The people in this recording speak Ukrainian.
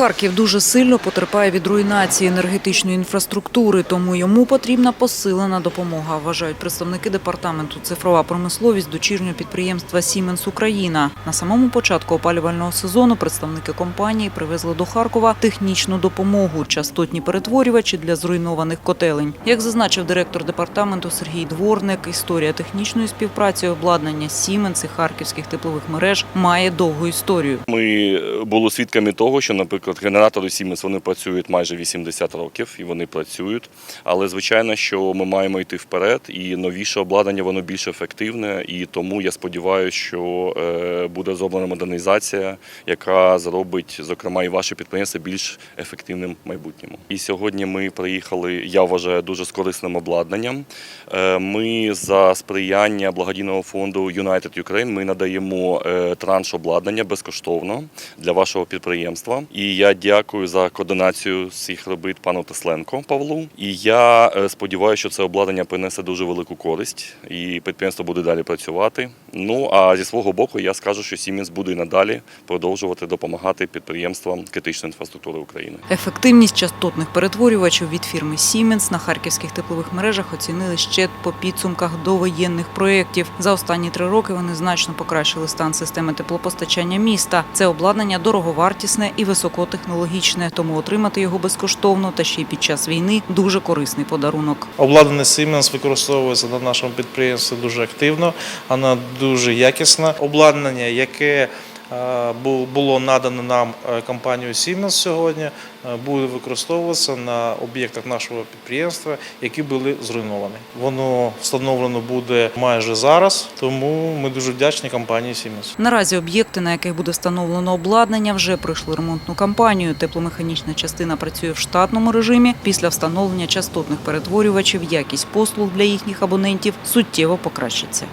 Харків дуже сильно потерпає від руйнації енергетичної інфраструктури, тому йому потрібна посилена допомога, вважають представники департаменту цифрова промисловість дочірнього підприємства Сіменс Україна. На самому початку опалювального сезону представники компанії привезли до Харкова технічну допомогу, частотні перетворювачі для зруйнованих котелень. Як зазначив директор департаменту Сергій Дворник, історія технічної співпраці обладнання Сіменс і харківських теплових мереж має довгу історію. Ми були свідками того, що, наприклад, генератори Siemens, вони працюють майже 80 років і вони працюють. Але звичайно, що ми маємо йти вперед, і новіше обладнання воно більш ефективне. І тому я сподіваюся, що е, буде зроблена модернізація, яка зробить, зокрема, і ваше підприємство більш ефективним в майбутньому. І сьогодні ми приїхали, я вважаю, дуже з корисним обладнанням. Е, Ми за сприяння благодійного фонду United Ukraine ми надаємо е, транш обладнання безкоштовно для вашого підприємства. І я дякую за координацію всіх робіт пану Тесленко Павлу. І я е, сподіваюся, що це обладнання принесе дуже велику користь, і підприємство буде далі працювати. Ну а зі свого боку, я скажу, що Siemens буде надалі продовжувати допомагати підприємствам критичної інфраструктури України. Ефективність частотних перетворювачів від фірми Siemens на харківських теплових мережах оцінили ще по підсумках довоєнних проєктів. За останні три роки вони значно покращили стан системи теплопостачання міста. Це обладнання дороговартісне і високотехнологічне, тому отримати його безкоштовно та ще й під час війни дуже корисний подарунок. Обладнання Siemens використовується на нашому підприємстві дуже активно, вона дуже якісна. Обладнання, яке було надано нам е, компанією Siemens сьогодні, е, буде використовуватися на об'єктах нашого підприємства, які були зруйновані. Воно встановлено буде майже зараз, тому ми дуже вдячні компанії Siemens. Наразі об'єкти, на яких буде встановлено обладнання, вже пройшли ремонтну кампанію. Тепломеханічна частина працює в штатному режимі. Після встановлення частотних перетворювачів якість послуг для їхніх абонентів суттєво покращиться.